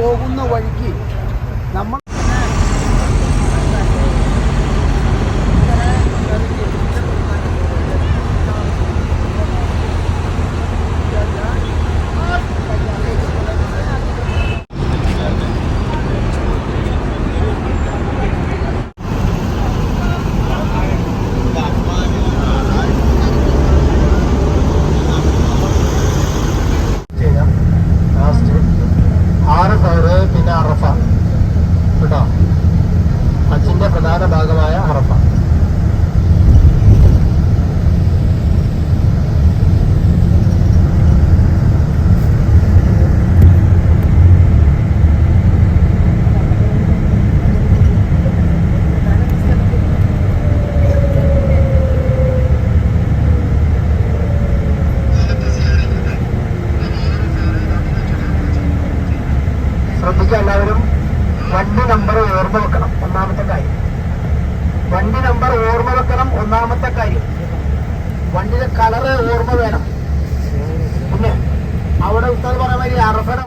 പോകുന്ന വഴിക്ക് നമ്മൾ ചെയ്യാം ലാസ്റ്റ് ആറ് കയറ് പിന്നെ അറഫ കേട്ടോ ഹജ്ജിന്റെ പ്രധാന ഭാഗമായ അറഫ ശ്രദ്ധിക്കുക എല്ലാവരും വണ്ടി നമ്പർ ഓർമ്മ വെക്കണം ഒന്നാമത്തെ കാര്യം വണ്ടി നമ്പർ ഓർമ്മ വെക്കണം ഒന്നാമത്തെ കാര്യം. വണ്ടിയുടെ കളറ് ഓർമ്മ വേണം. പിന്നെ അവിടെ ഉത്തർ പറഞ്ഞ മാതിരി അറഫന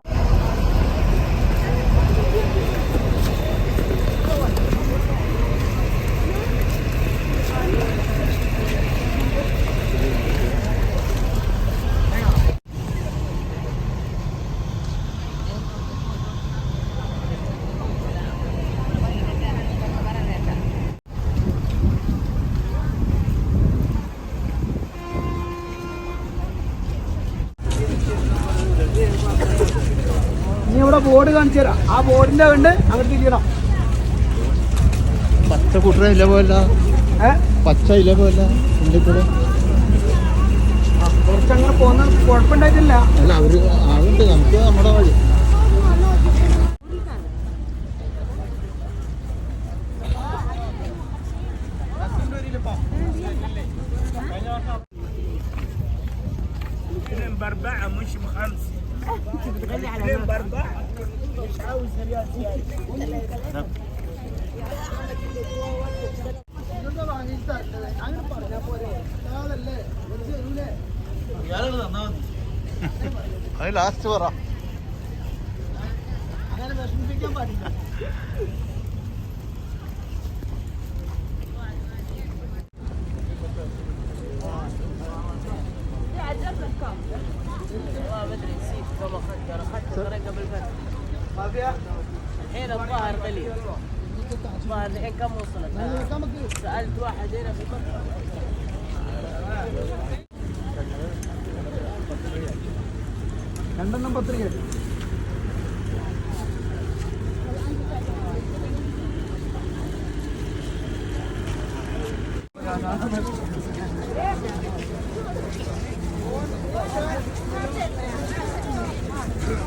ഇനി ഇവിടെ ബോർഡ് കാണിച്ചു തരാം ആ ബോർഡിന്റെ കണ്ട് അങ്ങോട്ട് തിരിയണം പച്ച കുട്ടറ ഇല്ല പോലെ ഏഹ് പച്ച ഇല്ല പോലെ ഉള്ളിക്കൂടെ കുറച്ചങ്ങനെ പോകുന്ന കുഴപ്പമുണ്ടായിട്ടില്ല അല്ല അവര് ആളുണ്ട് നമുക്ക് നമ്മുടെ വഴി اثنين باربعة مش بخمس اثنين باربعة مش عاوز ريال زيادة അങ്ങനെ പറഞ്ഞാ പോരെ അതല്ലേ തരൂലേ അത് ലാസ്റ്റ് പറ അങ്ങനെ വിഷമിപ്പിക്കാൻ പാടില്ല الظاهر قليل الظاهر الحين كم وصلت؟ سألت واحد هنا في المطعم نمبر 3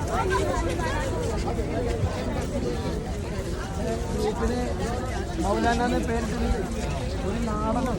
Thank you. ഗ്രൂപ്പിന് മൗലാനാന്ന് പേരിട്ടത് ഒരു നാടകം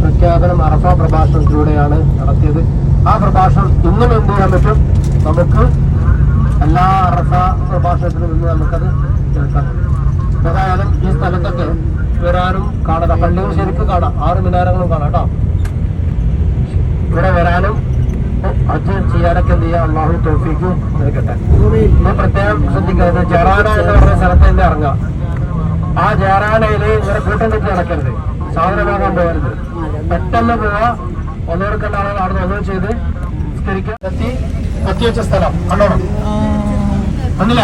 പ്രഖ്യാപനം അറഫ പ്രഭാഷണത്തിലൂടെയാണ് നടത്തിയത്. ആ പ്രഭാഷണം ഇന്നും എന്ത് ചെയ്യാൻ പറ്റും? നമുക്ക് എല്ലാ അറഫ പ്രഭാഷണത്തിലും ഇന്ന് നമുക്കത് കേൾക്കാം. ഏതായാലും ഈ സ്ഥലത്തൊക്കെ വരാനും കാണാം. പള്ളികൾ ശരിക്കും കാണാം. ആറ് മിനാരങ്ങളും കാണാം കേട്ടോ ഇവിടെ വരാനും ഹജ്ജ് ചെയ്യാനൊക്കെ എന്ത് ചെയ്യാം? അള്ളാഹു തോഫിക്ക് നൽകട്ടെ. ഇത് പ്രത്യേകം ശ്രദ്ധിക്കുന്നത് ജറാന എന്ന് പറഞ്ഞ സ്ഥലത്ത് തന്നെ ഇറങ്ങാം ആ ജയറാനയിൽ ഇങ്ങനെ കൂട്ടം തെറ്റി നടക്കരുത്. സാധനം വാങ്ങാൻ പോകരുത് പെട്ടെന്ന് പോവാ. ഒന്നോടുക്കേണ്ട ആളുകൾ അവിടെ ഒന്നും ചെയ്ത് നിസ്കരിക്കാൻ എത്തി എത്തിവെച്ച സ്ഥലം. കണ്ടോണം. കണ്ടില്ല?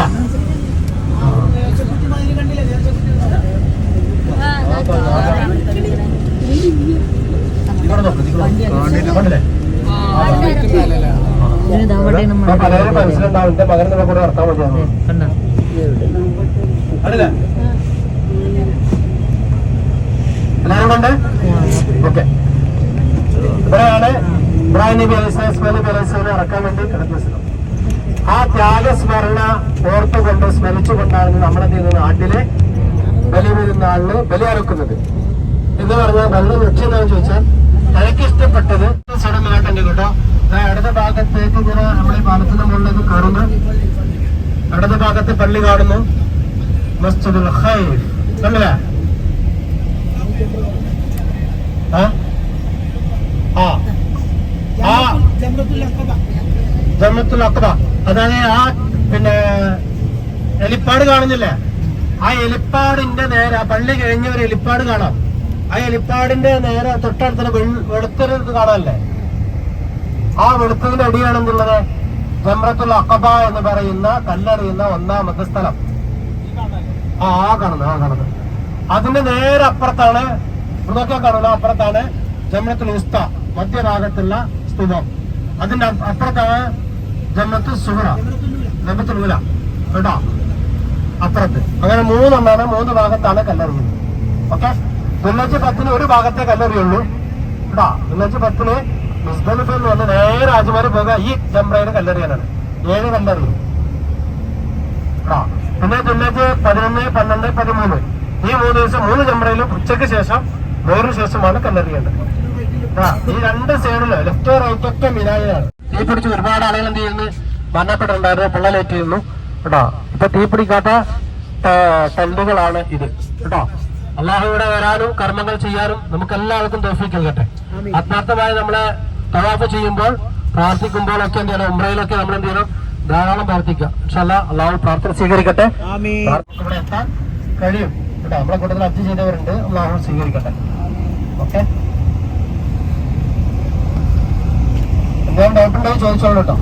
ഇവിടെ നോക്ക് നിങ്ങൾ കണ്ടില്ലേ. മനസ്സിലുണ്ടാവും എന്റെ മകൻ നമ്മളെ കൂടെ നടത്താൻ മതിയാവും കണ്ടില്ലേ? എല്ലാവരും കൊണ്ട്? ഓക്കെ. ഇവിടെയാണ് ഇബ്രാഹിം നബി അലൈഹിസ്ലാം ഇസ്മായിൽ നബി അലൈഹിസ്ലാമിനെ ഇറക്കാൻ വേണ്ടി കിടക്കുന്ന സ്ഥലം. ആ ത്യാഗസ്മരണ ഓർത്തുകൊണ്ട് സ്മരിച്ചുകൊണ്ടാണ് നമ്മുടെ നാട്ടിലെ ബലി പെരുന്നാളിന് ബലി അറക്കുന്നത്. എന്ന് പറഞ്ഞാൽ നല്ല ലക്ഷ്യം എന്താണെന്ന് ചോദിച്ചാൽ തനിക്ക് ഇഷ്ടപ്പെട്ടത് സ്ഥലമായിട്ടുണ്ട് കേട്ടോ ദാ ഇടത് ഭാഗത്തേക്ക് ഇങ്ങനെ നമ്മൾ മുകളിലേക്ക് കയറുന്നു ഇടത് ഭാഗത്ത് പള്ളി കാണുന്നു. മസ്ജിദുൽ കണ്ടില്ലേ? അക്ബ. അതായത് ആ പിന്നെ എലിപ്പാട് കാണുന്നില്ലേ? ആ എലിപ്പാടിന്റെ നേരെ പള്ളി കഴിഞ്ഞ ഒരു എലിപ്പാട് കാണാം. ആ എലിപ്പാടിന്റെ നേരെ തൊട്ടടുത്തുള്ള വെളുത്തൊരു കാണാനല്ലേ ആ വെളുത്തതിന്റെ അടിയാണെന്നുള്ളത് ജമ്രത്തുൽ അക്കബ എന്ന് പറയുന്ന കല്ലെറിയുന്ന ഒന്നാമത്തെ സ്ഥലം. ആ ആ കാണുന്നത് ആ കാണുന്നത് അതിന്റെ നേരെ അപ്പുറത്താണ് ഇവിടൊക്കെ കാണുന്ന അപ്പുറത്താണ് ജമ്രത്തുൽ ഉസ്ത മധ്യഭാഗത്തുള്ള സ്തൂപം അതിന്റെ അപ്പുറത്താണ് ജമ്രത്തുൽ സുഹറ ജമ്രത്തുൽ ഉല കേട്ടോ? അപ്പുറത്ത്. അങ്ങനെ മൂന്നെണ്ണാണ് മൂന്ന് ഭാഗത്താണ് കല്ലെറിയുന്നത്. ഓക്കെ? ദുല്ലജ് പത്തിന് ഒരു ഭാഗത്തെ കല്ലെറിയുള്ളൂ. കേട്ടോ? ദുല്ലജ് പത്തിന് മുസ്ദലിഫിൽ നിന്ന് വന്ന് നേരെ ആജുമാരെ പോകുക ഈ ജംറയിൽ കല്ലെറിയാനാണ്. ഏഴ് കല്ലെറിയും പിന്നെ തൊണ്ണൂറ്റി പതിനൊന്ന് പന്ത്രണ്ട് പതിമൂന്ന്. ഈ മൂന്ന് ദിവസം മൂന്ന് ജംറയിലും ഉച്ചയ്ക്ക് ശേഷം വേറൊരു ശേഷമാണ് കല്ലെറിയേണ്ടത്. ഈ രണ്ട് സൈഡിൽ ലെഫ്റ്റ് റൈറ്റ് ഒക്കെ മിനായിലാണ് തീ പിടിച്ച് ഒരുപാട് ആളുകൾ എന്ത് ചെയ്യുന്നു? മരണപ്പെട്ടിട്ടുണ്ടായിരുന്നു പൊള്ളലേറ്റിരുന്നു. കേട്ടോ? ഇപ്പൊ തീ പിടിക്കാത്ത ടെന്റുകളാണ് ഇത്. കേട്ടോ? അള്ളാഹുവിടെ വരാനും കർമ്മങ്ങൾ ചെയ്യാനും നമുക്ക് എല്ലാവർക്കും തോഫിക്ക് നൽകട്ടെ ആത്മാർത്ഥമായി നമ്മളെ തവാഫ് ചെയ്യുമ്പോൾ പ്രാർത്ഥിക്കുമ്പോൾ ഒക്കെ എന്ത് ചെയ്യണം? ഉമ്രയിലൊക്കെ നമ്മൾ എന്ത് ചെയ്യണം? ധാരാളം പ്രാർത്ഥിക്കുക. അല്ല അള്ളാഹു പ്രാർത്ഥന സ്വീകരിക്കട്ടെ. ഇവിടെ എത്താൻ കഴിയും. കേട്ടോ നമ്മളെ കൂട്ടത്തിൽ അച്ഛൻ ചെയ്തവരുണ്ട്. അള്ളാഹു സ്വീകരിക്കട്ടെ. ഓക്കെ? എന്തെങ്കിലും ഡൗട്ട് ഉണ്ടെങ്കിൽ ചോദിച്ചോളൂ കേട്ടോ.